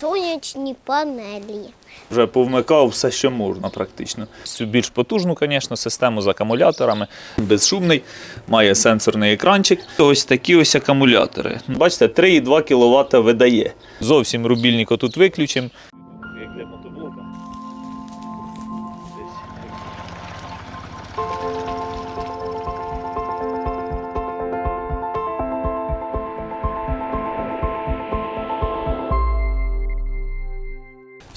Сонячні панелі. Вже повмикав все, що можна практично. Всю більш потужну, звісно, систему з акумуляторами. Безшумний, має сенсорний екранчик. Ось такі ось акумулятори. Бачите, 3,2 кВт видає. Зовсім рубільник отут виключимо.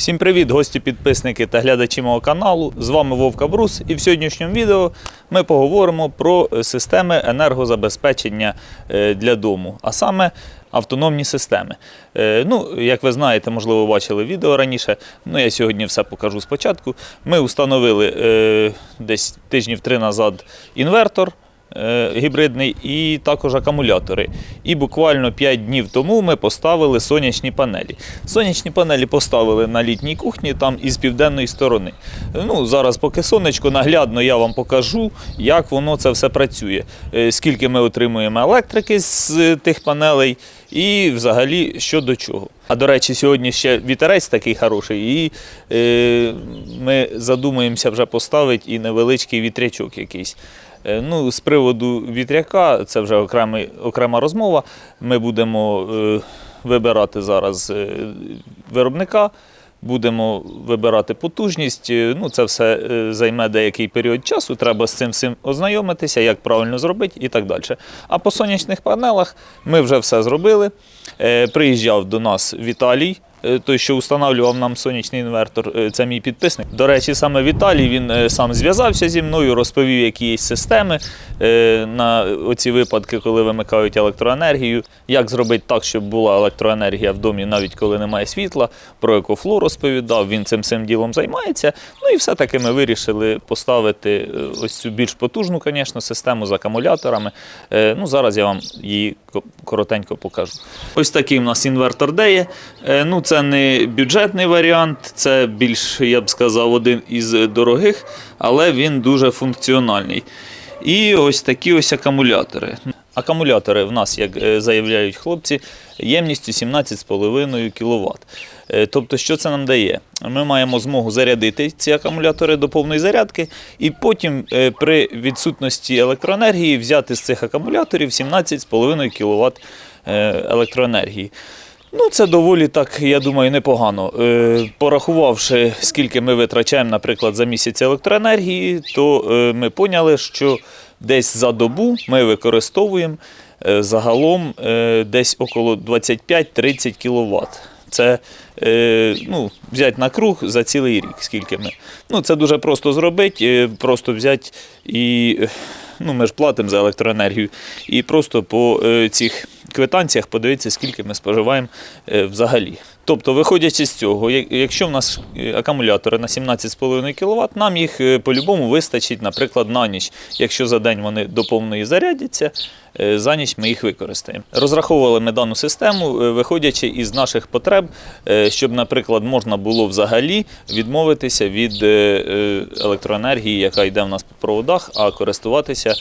Всім привіт, гості, підписники та глядачі мого каналу. З вами Вовка Брус, і в сьогоднішньому відео ми поговоримо про е, системи енергозабезпечення е, для дому, а саме автономні системи. Е, Ну, як ви знаєте, можливо, бачили відео раніше. Ну, я сьогодні все покажу спочатку. Ми встановили десь тижнів три назад інвертор гібридний і також акумулятори. І буквально 5 днів тому ми поставили сонячні панелі. Сонячні панелі поставили на літній кухні, там із південної сторони. Ну, зараз, поки сонечко, наглядно я вам покажу, як воно це все працює, Е, скільки ми отримуємо електрики з е, тих панелей, і взагалі що до чого. А до речі, сьогодні ще вітерець такий хороший, і е, ми задумаємося вже поставити і невеличкий вітрячок якийсь. Е, Ну, з приводу вітряка, це вже окремий, окрема розмова. Ми будемо е, вибирати зараз е, виробника, будемо вибирати потужність. Е, Ну, це все е, займе деякий період часу. Треба з цим всім ознайомитися, як правильно зробити і так далі. А по сонячних панелах ми вже все зробили. Е, Приїжджав до нас Віталій. Е, Той, що встановлював нам сонячний інвертор, е, це мій підписник. До речі, саме Віталій він е, сам зв'язався зі мною, розповів, які є системи на оці випадки, коли вимикають електроенергію. Як зробити так, щоб була електроенергія в домі, навіть коли немає світла. Про екофло розповідав, він цим всім ділом займається. Ну і все-таки ми вирішили поставити ось цю більш потужну, звісно, систему з акумуляторами. Ну, зараз я вам її коротенько покажу. Ось такий у нас інвертор деє. Ну, це не бюджетний варіант, це більш, я б сказав, один із дорогих, але він дуже функціональний. І ось такі ось акумулятори. Акумулятори в нас, як е, заявляють хлопці, ємністю 17,5 кВт. Тобто, що це нам дає? Ми маємо змогу зарядити ці акумулятори до повної зарядки, і потім е, при відсутності електроенергії взяти з цих акумуляторів 17,5 кВт електроенергії. Ну, це доволі так, я думаю, непогано. Е, порахувавши, скільки ми витрачаємо, наприклад, за місяць електроенергії, то е, ми поняли, що десь за добу ми використовуємо е, загалом е, десь около 25-30 кВт. Це е, ну, взяти на круг за цілий рік, скільки ми. Ну, це дуже просто зробити, е, просто взяти і е, ну, ми ж платимо за електроенергію, і просто по е, цих квитанціях подивитися, скільки ми споживаємо е, взагалі. Тобто, виходячи з цього, якщо в нас е, акумулятори на 17,5 кВт, нам їх е, по-любому вистачить, наприклад, на ніч. Якщо за день вони до повної зарядяться, за ніч ми їх використаємо. Розраховували ми дану систему, виходячи із наших потреб, щоб, наприклад, можна було взагалі відмовитися від електроенергії, яка йде в нас по проводах, а користуватися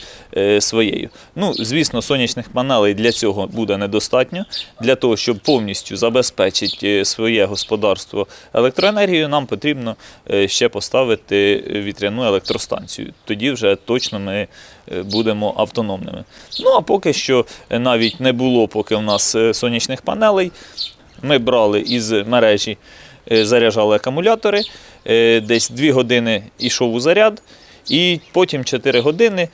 своєю. Ну, звісно, сонячних панелей для цього недостатньо. Для того, щоб повністю забезпечити е, своє господарство електроенергією, нам потрібно е, ще поставити вітряну електростанцію. Тоді вже точно ми е, будемо автономними. Ну а поки що навіть не було, поки в нас сонячних панелей. Ми брали із мережі, заряджали акумулятори, десь 2 години йшов у заряд, і потім 4 години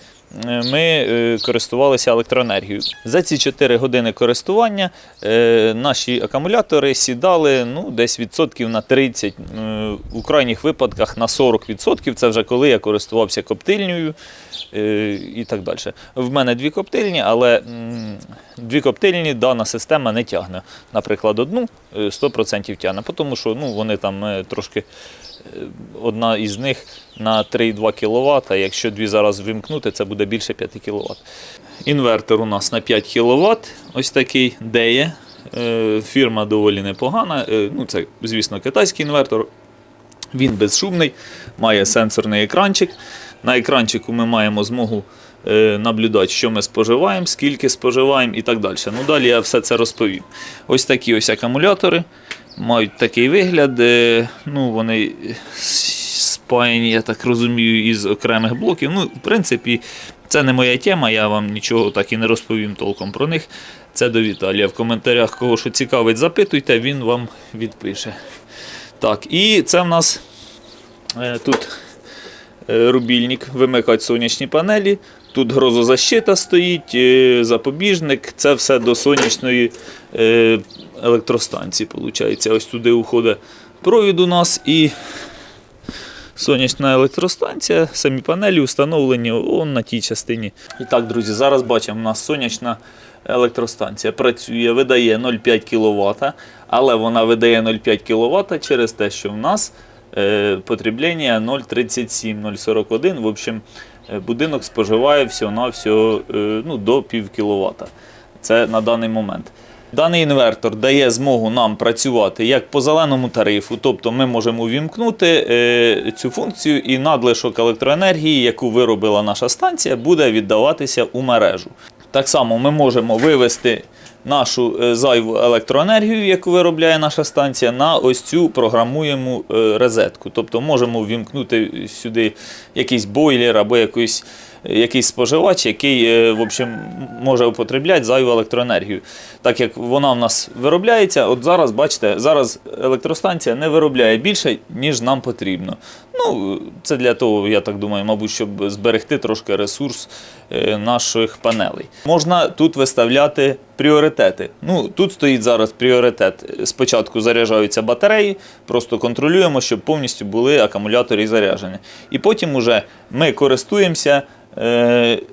ми е, користувалися електроенергією. За ці 4 години користування е, наші акумулятори сідали ну, десь відсотків на 30, е, у крайніх випадках на 40%. Це вже коли я користувався коптильнею е, і так далі. В мене дві коптильні, але дві коптильні дана система не тягне. Наприклад, одну е, 100% тягне, тому що ну, вони там е, трошки. е, Одна із них на 3,2 кВт, якщо дві зараз вимкнути, це буде більше 5 кВт. Інвертор у нас на 5 кВт, ось такий деє. Е, Фірма доволі непогана. Е, Ну, це, звісно, китайський інвертор. Він безшумний, має сенсорний екранчик. На екранчику ми маємо змогу е, наблюдати, що ми споживаємо, скільки споживаємо і так далі. Ну, далі я все це розповім. Ось такі ось акумулятори. мають такий вигляд. Ну, вони спаяні, я так розумію, із окремих блоків. Ну, в принципі, це не моя тема, я вам нічого так і не розповім толком про них. Це до Віталія. В коментарях, кого що цікавить, запитуйте, він вам відпише. Так, і це в нас е, тут е, рубільник, вимикати сонячні панелі. Тут грозозащита стоїть, е, запобіжник. Це все до сонячної е, електростанції. Виходить. Ось туди уходить провід у нас і сонячна електростанція, самі панелі встановлені он на тій частині. І так, друзі, зараз бачимо, у нас сонячна електростанція працює, видає 0,5 кВт, але вона видає 0,5 кВт через те, що в нас е, потреблення 0,37, 0,41. В общем, е, будинок споживає всього-навсього е, ну, до пів кВт. Це на даний момент. Даний інвертор дає змогу нам працювати як по зеленому тарифу, тобто ми можемо увімкнути е, цю функцію, і надлишок електроенергії, яку виробила наша станція, буде віддаватися у мережу. Так само ми можемо вивести нашу е, зайву електроенергію, яку виробляє наша станція, на ось цю програмуємо е, розетку. Тобто можемо ввімкнути сюди якийсь бойлер або якийсь, якийсь споживач, який е, в общем, може употребляти зайву електроенергію. Так як вона в нас виробляється, от зараз, бачите, зараз електростанція не виробляє більше, ніж нам потрібно. Ну, це для того, я так думаю, мабуть, щоб зберегти трошки ресурс е, наших панелей. Можна тут виставляти пріоритети. Ну, тут стоїть зараз пріоритет. Спочатку заряджаються батареї, просто контролюємо, щоб повністю були акумулятори заряджені. І потім уже ми користуємося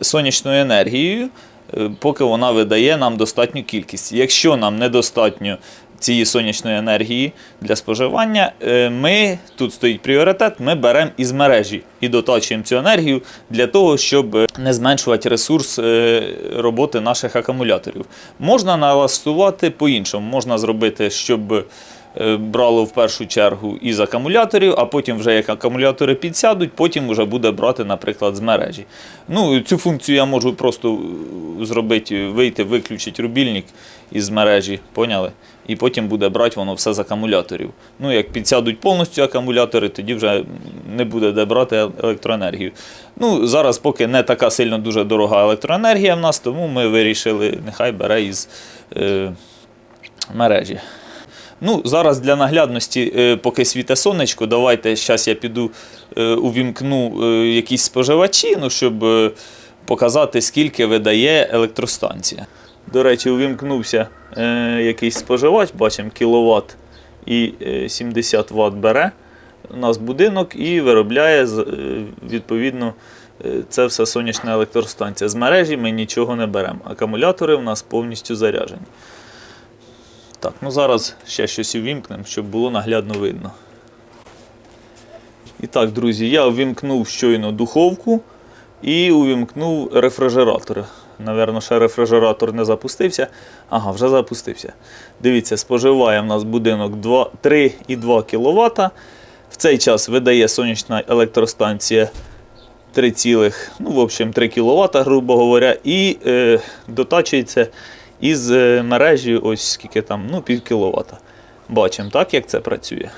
сонячною енергією, е, поки вона видає нам достатню кількість. Якщо нам недостатньо цієї сонячної енергії для споживання, е, ми тут стоїть пріоритет, ми беремо із мережі і дотачуємо цю енергію для того, щоб е, не зменшувати ресурс е, роботи наших акумуляторів. Можна налаштувати по-іншому, можна зробити, щоб е, брало в першу чергу із акумуляторів, а потім, вже як акумулятори підсядуть, потім вже буде брати, наприклад, з мережі. Ну, цю функцію я можу просто е, зробити, вийти, виключити рубільник із мережі, поняли? І потім буде брати воно все з акумуляторів. Ну, як підсядуть повністю акумулятори, тоді вже не буде де брати електроенергію. Ну, зараз поки не така сильно дуже дорога електроенергія в нас, тому ми вирішили, нехай бере із е, мережі. Ну, зараз для наглядності, е, поки світе сонечко, давайте зараз я піду е, увімкну е, якісь споживачі, ну, щоб показати, скільки видає електростанція. До речі, увімкнувся якийсь споживач, бачимо кіловат і е, 70 Вт бере у нас будинок і виробляє відповідно. Це все сонячна електростанція. З мережі ми нічого не беремо. Акумулятори у нас повністю заряджені. Так, ну зараз ще щось увімкнемо, щоб було наглядно видно. І так, друзі, я увімкнув щойно духовку і увімкнув рефрижератор. Навірно, ще рефрижератор не запустився. Ага, вже запустився. Дивіться, споживає в нас будинок 3,2 кВт. В цей час видає сонячна електростанція 3, ну, в общем, 3 кВт, грубо говоря, і е, дотачується із е, мережі, ось скільки там, ну, пів кіловата. Бачимо, так, як це працює.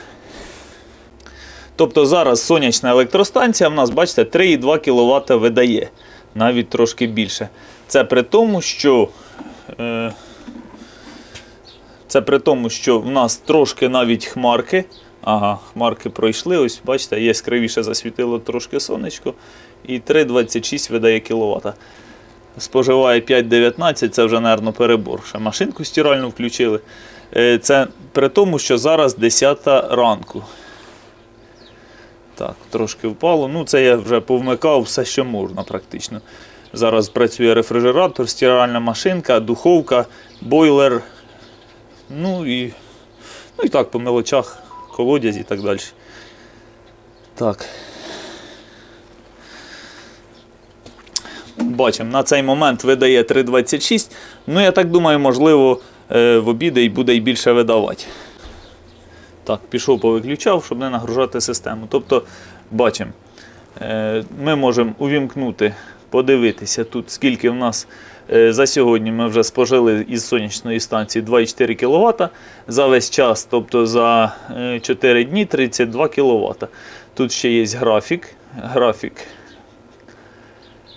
Тобто зараз сонячна електростанція в нас, бачите, 3,2 кВт видає, навіть трошки більше. Це при тому, що. Е, це при тому, що в нас трошки навіть хмарки. Ага, хмарки пройшли. Ось, бачите, яскравіше засвітило трошки сонечко. І 3,26 видає кВт. Споживає 5,19, це вже, мабуть, перебор. Ще машинку стиральну включили. Е, Це при тому, що зараз 10 ранку. Так, трошки впало. Ну, це я вже повмикав все, що можна практично. Зараз працює рефрижератор, стиральна машинка, духовка, бойлер. Ну і, ну і так, по мелочах, колодязь і так далі. Так. Бачимо, на цей момент видає 3,26. Ну, я так думаю, можливо, е, в обіди і буде і більше видавати. Так, пішов повиключав, щоб не нагружати систему. Тобто, бачимо, е, ми можемо увімкнути, подивитися тут, скільки в нас Е, За сьогодні ми вже спожили із сонячної станції 2,4 кВт за весь час, тобто за е, 4 дні 32 кВт. Тут ще є графік. Графік.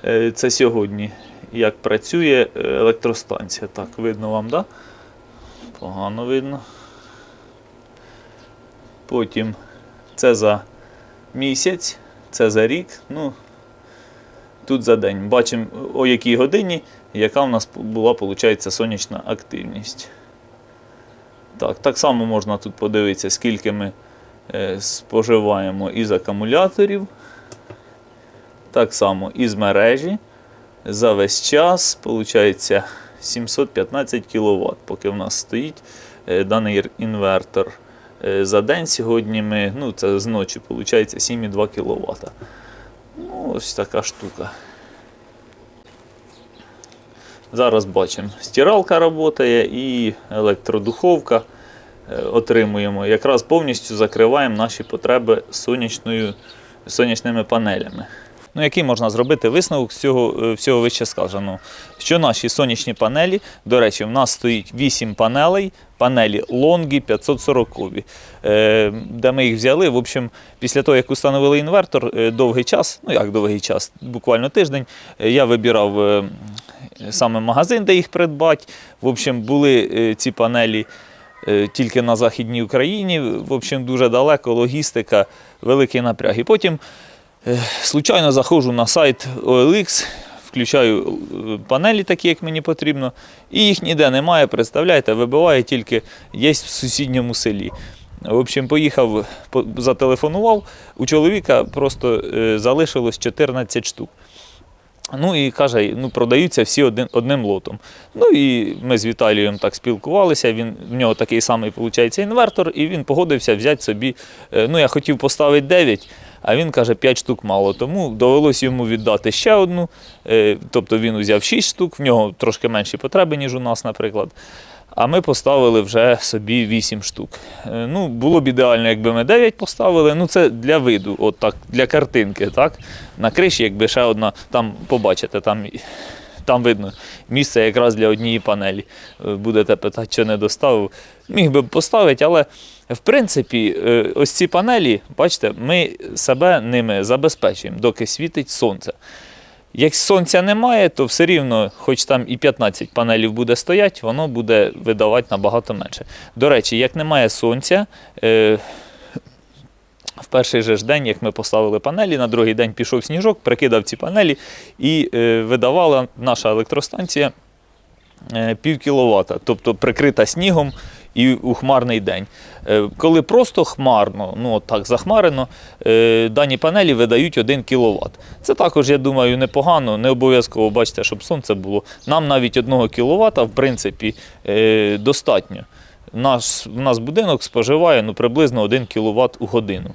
Е, Це сьогодні, як працює е, електростанція. Так, видно вам? Да? Погано видно. Потім це за місяць, це за рік. Ну, тут за день. Бачимо, о якій годині, яка в нас була, виходить, сонячна активність. Так, так само можна тут подивитися, скільки ми е, споживаємо із акумуляторів. Так само із мережі. За весь час, виходить, 715 кВт, поки в нас стоїть е, даний інвертор. Е, За день сьогодні ми, ну це зночі, виходить 7,2 кВт. Ну, ось така штука. Зараз бачимо, стиралка працює і електродуховка е, отримуємо. Якраз повністю закриваємо наші потреби сонячною, сонячними панелями. Ну, який можна зробити висновок з цього е, всього вище сказаного? Що наші сонячні панелі, до речі, в нас стоїть 8 панелей, панелі Longi 540, е, де ми їх взяли. В общем, після того, як установили інвертор, е, довгий час, ну як довгий час, буквально тиждень, я вибирав саме магазин, де їх придбати. В общем, були ці панелі тільки на Західній Україні. В общем, дуже далеко, логістика, великий напряг. І потім случайно заходжу на сайт OLX, включаю е, панелі такі, як мені потрібно, і їх ніде немає, представляєте, вибиває тільки є в сусідньому селі. В общем, поїхав, зателефонував. У чоловіка просто е, залишилось 14 штук. Ну і каже, ну продаються всі один, одним лотом. Ну і ми з Віталієм так спілкувалися. Він в нього такий самий виходить, інвертор, і він погодився взяти собі. е, Ну, я хотів поставити 9, а він каже, 5 штук мало. Тому довелося йому віддати ще одну. е, Тобто він взяв 6 штук, в нього трошки менші потреби, ніж у нас, наприклад. А ми поставили вже собі 8 штук. Е, Ну, було б ідеально, якби ми 9 поставили. Ну, це для виду, от так, для картинки. Так? На криші, якби ще одна, там побачите, там, там видно місце якраз для однієї панелі. Е, Будете питати, що не доставив. Міг би поставити, але в принципі, е, ось ці панелі, бачите, ми себе ними забезпечуємо, доки світить сонце. Як сонця немає, то все рівно, хоч там і 15 панелів буде стояти, воно буде видавати набагато менше. До речі, як немає сонця, е, в перший же ж день, як ми поставили панелі, на другий день пішов сніжок, прикидав ці панелі і е, видавала наша електростанція пів кіловата, тобто прикрита снігом і у хмарний день. Е, Коли просто хмарно, ну так захмарено, е, дані панелі видають 1 кВт. Це також, я думаю, непогано, не обов'язково бачите, щоб сонце було. Нам навіть 1 кВт, в принципі, е, достатньо. Наш, у нас будинок споживає ну, приблизно 1 кВт у годину.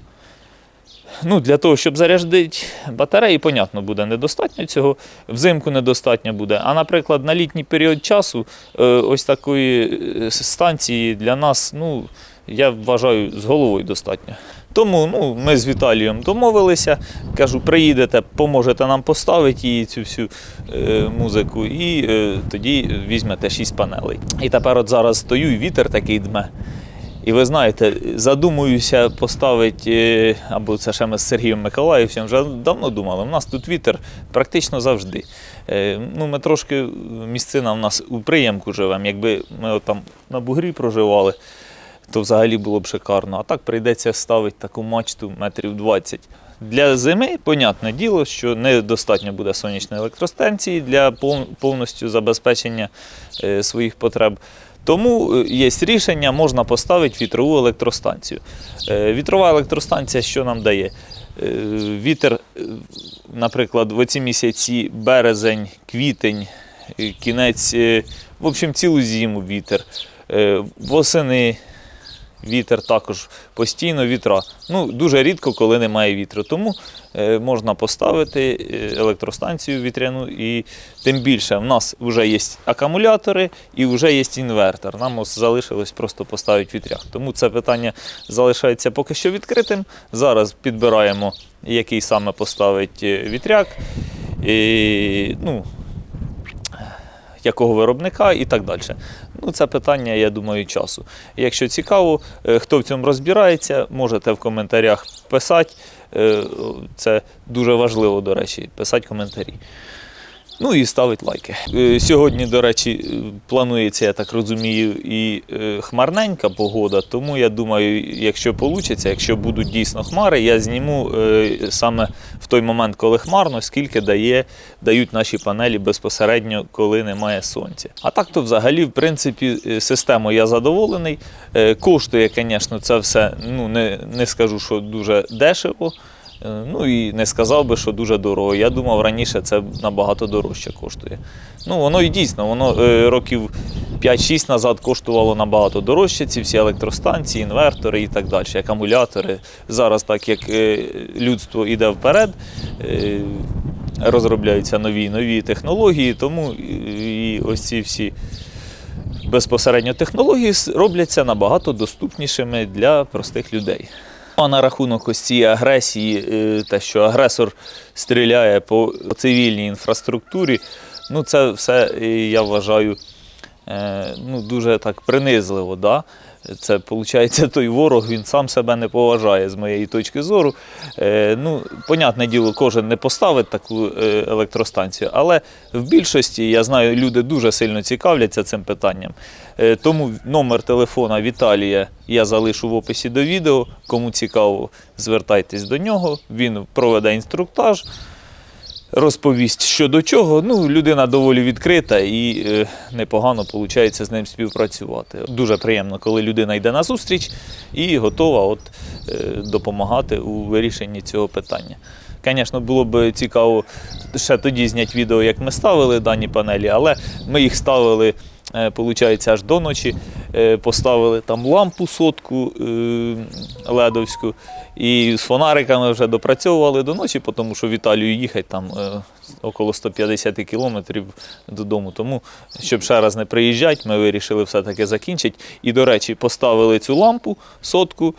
Ну, для того, щоб зарядити батареї, понятно, буде недостатньо цього, взимку недостатньо буде. А, наприклад, на літній період часу е, ось такої е, станції для нас, ну, я вважаю, з головою достатньо. Тому ну, ми з Віталієм домовилися. Кажу, приїдете, поможете нам поставити її цю всю е, музику, і е, тоді візьмете 6 панелей. І тепер от зараз стою, і вітер такий дме. І ви знаєте, задумуюся поставити, е, або це ще ми з Сергієм Миколаївцем вже давно думали. У нас тут вітер практично завжди. Е, Ну, ми трошки місцина в нас у приємку живемо. Якби ми там на бугрі проживали, то взагалі було б шикарно. А так прийдеться ставити таку мачту метрів 20. Для зими, понятне діло, що недостатньо буде сонячної електростанції для повністю забезпечення е, своїх потреб. Тому е, є рішення, можна поставити вітрову електростанцію. Е, Вітрова електростанція що нам дає? Е, Вітер, наприклад, в оці місяці березень, квітень, кінець, в общем, цілу зиму вітер. Восени вітер також постійно вітра. Ну, дуже рідко, коли немає вітру. Тому е, можна поставити е, електростанцію вітряну, і тим більше в нас вже є акумулятори і вже є інвертор. Нам ось залишилось просто поставити вітряк. Тому це питання залишається поки що відкритим. Зараз підбираємо, який саме поставить е, вітряк. І, ну, якого виробника і так далі. Ну, це питання, я думаю, часу. Якщо цікаво, е, хто в цьому розбирається, можете в коментарях писати. Е, Це дуже важливо, до речі, писати коментарі. Ну і ставить лайки. Е, Сьогодні, до речі, е, планується, я так розумію, і е, хмарненька погода, тому я думаю, якщо вийде, якщо будуть дійсно хмари, я зніму саме в той момент, коли хмарно, скільки дає, дають наші панелі безпосередньо, коли немає сонця. А так то взагалі, в принципі, системою я задоволений. Коштує, звісно, це все, ну не, не скажу, що дуже дешево. Е, Ну і не сказав би, що дуже дорого. Я думав, раніше це набагато дорожче коштує. Ну, воно і дійсно, воно е, років 5-6 назад коштувало набагато дорожче. Ці всі електростанції, інвертори і так далі, акумулятори. Зараз, так як е, людство йде вперед, розробляються нові нові технології, тому і ось ці всі безпосередньо технології робляться набагато доступнішими для простих людей. А на рахунок ось цієї агресії, е, те, що агресор стріляє по цивільній інфраструктурі, ну це все е, я вважаю ну, дуже так принизливо. Да? Це виходить, той ворог він сам себе не поважає з моєї точки зору. Е, ну, понятне діло, кожен не поставить таку е, електростанцію, але в більшості я знаю, люди дуже сильно цікавляться цим питанням. Е, тому номер телефона Віталія я залишу в описі до відео. Кому цікаво, звертайтесь до нього. Він проведе інструктаж розповість, що до чого. Ну, людина доволі відкрита і е, непогано виходить з ним співпрацювати. Дуже приємно, коли людина йде на зустріч і готова от, е, допомагати у вирішенні цього питання. Звісно, було б цікаво ще тоді зняти відео, як ми ставили дані панелі, але ми їх ставили. Е, Получається, аж до ночі Е, поставили там лампу сотку е, ледовську, і з фонариками вже допрацьовували до ночі, тому що в Італію їхати там около 150 кілометрів додому. Тому, щоб ще раз не приїжджати, ми вирішили все-таки закінчити. І, до речі, поставили цю лампу сотку,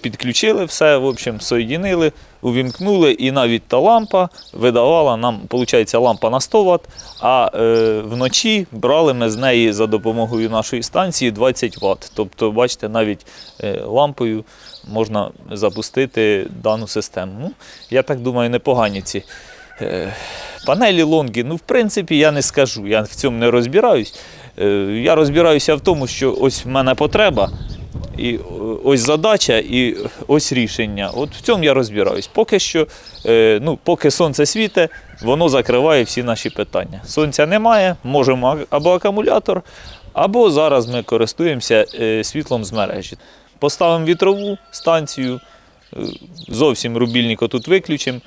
підключили все, в общем, соєдинили, увімкнули, і навіть та лампа видавала нам, виходить, лампа на 100 Вт, а е, вночі брали ми з неї за допомогою нашої станції 20 Вт. Тобто, бачите, навіть е, лампою можна запустити дану систему. Ну, я так думаю, непогані ці е, панелі лонги. Ну, в принципі, я не скажу, я в цьому не розбираюсь. Е, я розбираюся в тому, що ось в мене потреба. І е, ось задача, і ось рішення. От в цьому я розбираюсь. Поки що, е, ну, поки сонце світе, воно закриває всі наші питання. Сонця немає, можемо або акумулятор, або зараз ми користуємося е, світлом з мережі. Поставимо вітрову станцію, зовсім рубільник тут виключимо.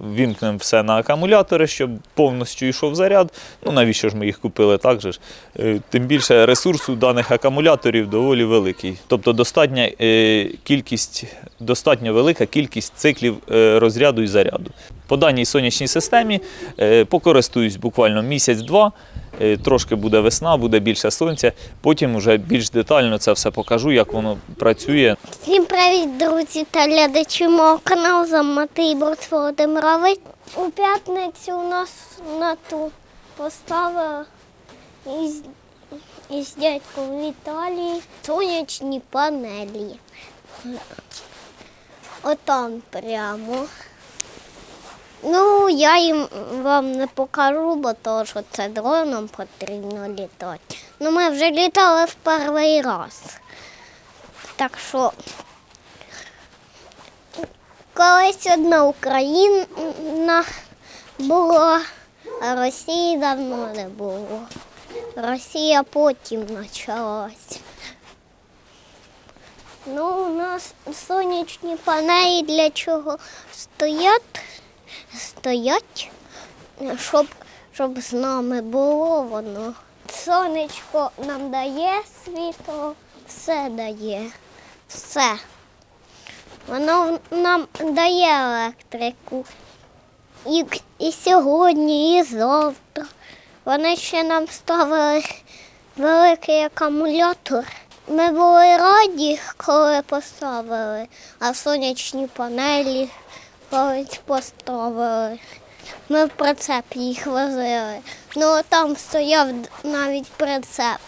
Вімкнемо все на акумулятори, щоб повністю йшов заряд. Ну навіщо ж ми їх купили так же ж? Е, Тим більше ресурсу даних акумуляторів доволі великий. Тобто достатня е, кількість, достатньо велика кількість циклів е, розряду і заряду. По даній сонячній системі покористуюсь буквально місяць-два. Е, Трошки буде весна, буде більше сонця. Потім вже більш детально це все покажу, як воно працює. Всім привіт, друзі та глядачі мого каналу за Матей Борис Володимирович. У п'ятницю у нас на ту поставили із, із дядьком Віталій сонячні панелі. Отам прямо. Ну, я їм вам не покажу, бо то, що це дроном потрібно літати. Ну, ми вже літали в перший раз. Так що колись одна Україна була, а Росії давно не було. Росія потім почалась. Ну, у нас сонячні панелі для чого стоять? Стоять, щоб, щоб з нами було воно. Сонечко нам дає світло, все дає. Все. Воно нам дає електрику. І, і сьогодні, і завтра. Вони ще нам ставили великий акумулятор. Ми були раді, коли поставили, а сонячні панелі колись поставили. Ми в прицеп їх возили. Ну там стояв навіть прицеп.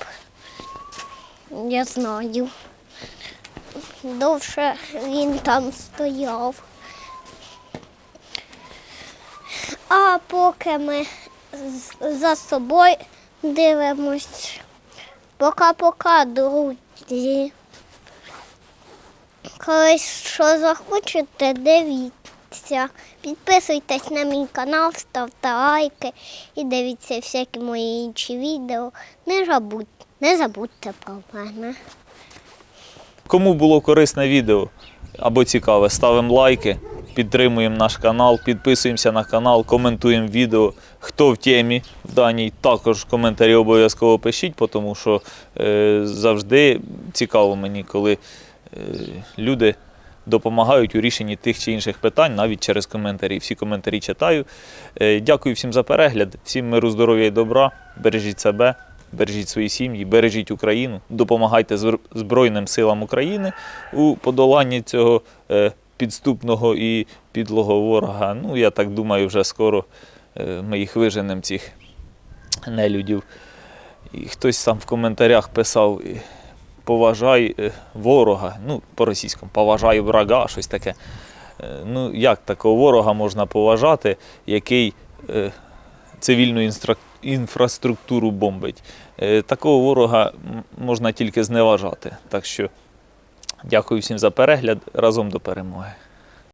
Я знаю. Довше він там стояв. А поки ми за собою дивимось. Пока-пока, друзі. Колись що захочете, дивіться. Підписуйтесь на мій канал, ставте лайки і дивіться всякі мої інші відео. Не забудьте, не забудьте про мене. Кому було корисне відео або цікаве, ставимо лайки, підтримуємо наш канал, підписуємося на канал, коментуємо відео. Хто в темі в даній, також коментарі обов'язково пишіть, тому що е, завжди цікаво мені, коли е, люди допомагають у рішенні тих чи інших питань, навіть через коментарі. Всі коментарі читаю. Е, дякую всім за перегляд, всім миру, здоров'я і добра. Бережіть себе. Бережіть свої сім'ї, бережіть Україну, допомагайте Збр- Збройним силам України у подоланні цього е, підступного і підлого ворога. Ну, я так думаю, вже скоро е, ми їх виженемо, цих нелюдів. І хтось там в коментарях писав: поважай е, ворога, ну, по-російському, поважай врага, щось таке. Е, Ну, як такого ворога можна поважати, який е, цивільну інфраструктуру бомбить? Такого ворога можна тільки зневажати. Так що дякую всім за перегляд. Разом до перемоги.